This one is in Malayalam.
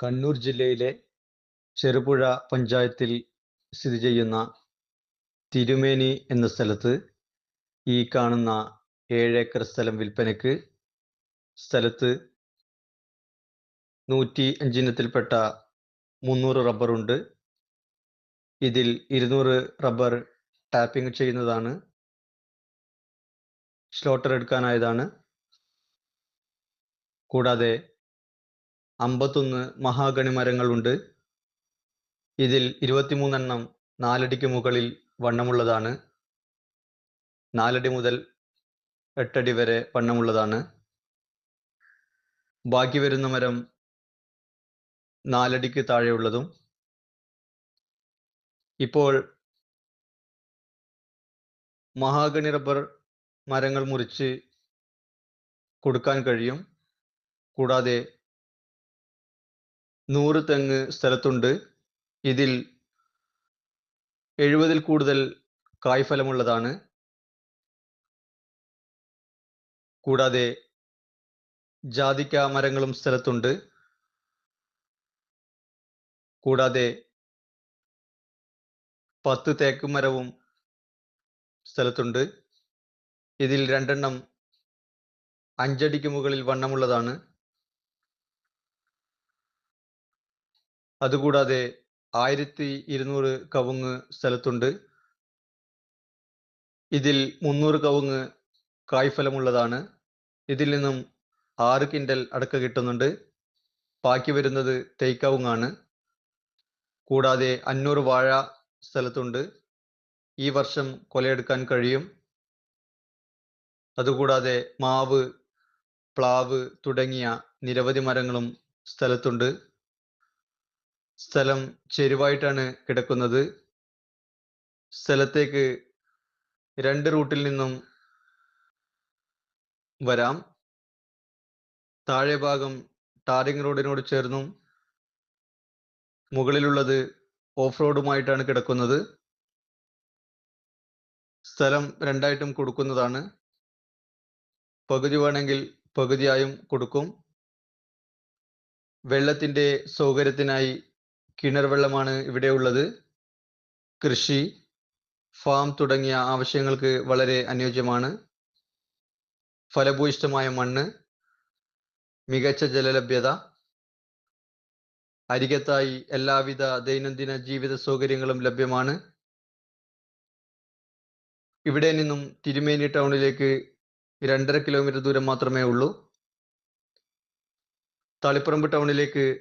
കണ്ണൂർ ജില്ലയിലെ ചെറുപുഴ പഞ്ചായത്തിൽ സ്ഥിതി ചെയ്യുന്ന തിരുമേനി എന്ന സ്ഥലത്ത് ഈ കാണുന്ന ഏഴ് ഏക്കർ സ്ഥലം വിൽപ്പനയ്ക്ക് സ്ഥലത്ത് നൂറ്റി അഞ്ചിനത്തിൽപ്പെട്ട മുന്നൂറ് റബ്ബറുണ്ട് ഇതിൽ ഇരുന്നൂറ് റബ്ബർ ടാപ്പിംഗ് ചെയ്യുന്നതാണ്. സ്ലോട്ടർ എടുക്കാനായതാണ്. കൂടാതെ അമ്പത്തൊന്ന് മഹാഗണി മരങ്ങളുണ്ട് ഇതിൽ ഇരുപത്തിമൂന്നെണ്ണം നാലടിക്ക് മുകളിൽ വണ്ണമുള്ളതാണ്. നാലടി മുതൽ എട്ടടി വരെ വണ്ണമുള്ളതാണ്. ബാക്കി വരുന്ന മരം നാലടിക്ക് താഴെയുള്ളതും. ഇപ്പോൾ മഹാഗണി റബ്ബർ മരങ്ങൾ മുറിച്ച് കൊടുക്കാൻ കഴിയും. കൂടാതെ നൂറ് തെങ്ങ് സ്ഥലത്തുണ്ട്. ഇതിൽ എഴുപതിൽ കൂടുതൽ കായ്ഫലമുള്ളതാണ്. കൂടാതെ ജാതിക്ക മരങ്ങളും സ്ഥലത്തുണ്ട്. കൂടാതെ പത്ത് തേക്ക് മരവും സ്ഥലത്തുണ്ട്. ഇതിൽ രണ്ടെണ്ണം അഞ്ചടിക്ക് മുകളിൽ വണ്ണമുള്ളതാണ്. അതുകൂടാതെ ആയിരത്തി ഇരുന്നൂറ് കവുങ്ങ് സ്ഥലത്തുണ്ട്. ഇതിൽ മുന്നൂറ് കവുങ്ങ് കായ്ഫലമുള്ളതാണ്. ഇതിൽ നിന്നും ആറ് കിൻഡൽ അടക്ക കിട്ടുന്നുണ്ട്. ബാക്കി വരുന്നത് തേക്കവുങ്ങാണ് കൂടാതെ അഞ്ഞൂറ് വാഴ സ്ഥലത്തുണ്ട്. ഈ വർഷം കൊലയെടുക്കാൻ കഴിയും. അതുകൂടാതെ മാവ് പ്ലാവ് തുടങ്ങിയ നിരവധി മരങ്ങളും സ്ഥലത്തുണ്ട്. സ്ഥലം ചെരുവായിട്ടാണ് കിടക്കുന്നത്. സ്ഥലത്തേക്ക് രണ്ട് റൂട്ടിൽ നിന്നും വരാം. താഴെ ഭാഗം ടാറിംഗ് റോഡിനോട് ചേർന്നും മുകളിലുള്ളത് ഓഫ് റോഡുമായിട്ടാണ് കിടക്കുന്നത്. സ്ഥലം രണ്ടായിട്ടും കൊടുക്കുന്നതാണ്. പകുതി വേണമെങ്കിൽ പകുതിയായും കൊടുക്കും. വെള്ളത്തിന്റെ സൗകര്യത്തിനായി കിണർ വെള്ളമാണ് ഇവിടെ ഉള്ളത്. കൃഷി ഫാം തുടങ്ങിയ ആവശ്യങ്ങൾക്ക് വളരെ അനുയോജ്യമാണ്. ഫലഭൂയിഷ്ടമായ മണ്ണ് മികച്ച ജലലഭ്യത അരികത്തായി എല്ലാവിധ ദൈനംദിന ജീവിത സൗകര്യങ്ങളും ലഭ്യമാണ്. ഇവിടെ നിന്നും തിരുമേനി ടൗണിലേക്ക് രണ്ടര കിലോമീറ്റർ ദൂരം മാത്രമേ ഉള്ളൂ. തളിപ്പറമ്പ് ടൗണിലേക്ക്